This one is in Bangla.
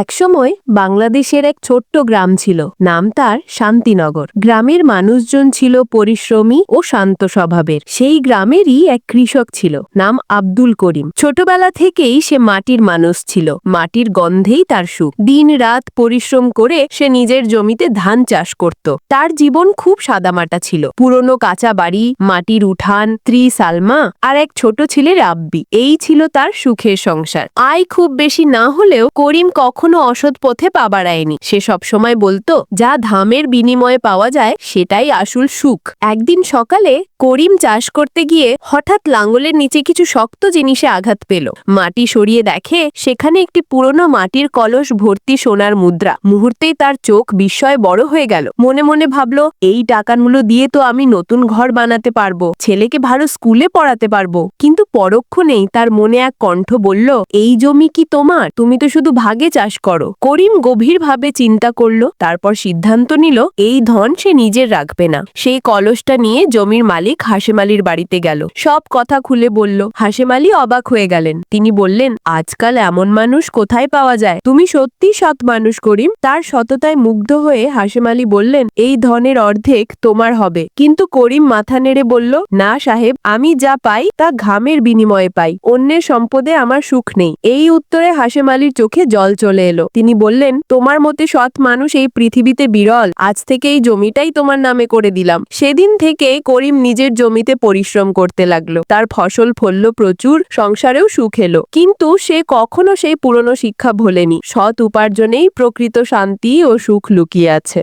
একসময় বাংলাদেশের এক ছোট্ট গ্রাম ছিল। নাম তার শান্তিনগর। গ্রামের মানুষজন ছিল পরিশ্রমী ও শান্ত স্বভাবের। সেই গ্রামেরই এক কৃষক ছিল, নাম আব্দুল করিম। ছোটবেলা থেকেই সে মাটির মানুষ ছিল। মাটির গন্ধেই তার সুখ। দিন রাত পরিশ্রম করে সে নিজের জমিতে ধান চাষ করত। তার জীবন খুব সাদামাটা ছিল। পুরনো কাঁচা বাড়ি, মাটির উঠান ত্রি সালমা আর এক ছোট ছেলে রাব্বি এই ছিল তার সুখের সংসার। আয় খুব বেশি না হলেও করিম কখনো অসৎ পথে পা বাড়ায়নি। সে সবসময় বলতো, যা ধামের বিনিময়ে পাওয়া যায়, সেটাই আসল সুখ। একদিন সকালে করিম চাষ করতে গিয়ে হঠাৎ লাঙ্গলের নিচে কিছু শক্ত জিনিসে আঘাত পেল। মাটি সরিয়ে দেখে সেখানে একটি পুরনো মাটির কলস ভর্তি সোনার মুদ্রা। মুহূর্তেই তার চোখ বিস্ময়ে বড় হয়ে গেল। মনে মনে ভাবলো, এই টাকাগুলো দিয়ে তো আমি নতুন ঘর বানাতে পারব, ছেলেকে ভালো স্কুলে পড়াতে পারব। কিন্তু পরক্ষণেই তার মনে এক কণ্ঠ বলল, এই জমি কি তোমার? তুমি তো শুধু ভাগে চাষ করো। করিম গভীরভাবে চিন্তা করল, তারপর সিদ্ধান্ত নিল, এই ধন সে নিজের রাখবে না। সেই কলসটা নিয়ে জমির মালিক হাসেম আলীর বাড়িতে গেল। সব কথা খুলে বলল হাসেম আলী অবাক হয়ে গেলেন। তিনি বললেন, আজকাল এমন মানুষ কোথায় পাওয়া যায়? তুমি সত্যি সৎ মানুষ, করিম। তার সততায় মুগ্ধ হয়ে হাসেম আলী বললেন, এই ধনের অর্ধেক তোমার হবে। কিন্তু করিম মাথা নেড়ে বলল, না সাহেব, আমি যা পাই তা ঘামের বিনিময়ে পাই। অন্যের সম্পদে আমার সুখ নেই। এই উত্তরে হাসেম আলীর চোখে জল চলে এলো। তিনি বললেন, তোমার মতে সৎ মানুষ এই পৃথিবীতে বিরল, আজ থেকে এই জমিটাই তোমার নামে করে দিলাম। সেদিন থেকে করিম নিজের জমিতে পরিশ্রম করতে লাগল। তার ফসল ফলল প্রচুর, সংসারেও সুখ এলো। কিন্তু সে কখনো সেই পুরনো শিক্ষা ভোলেনি। সৎ উপার্জনেই প্রকৃত শান্তি ও সুখ লুকিয়ে আছে।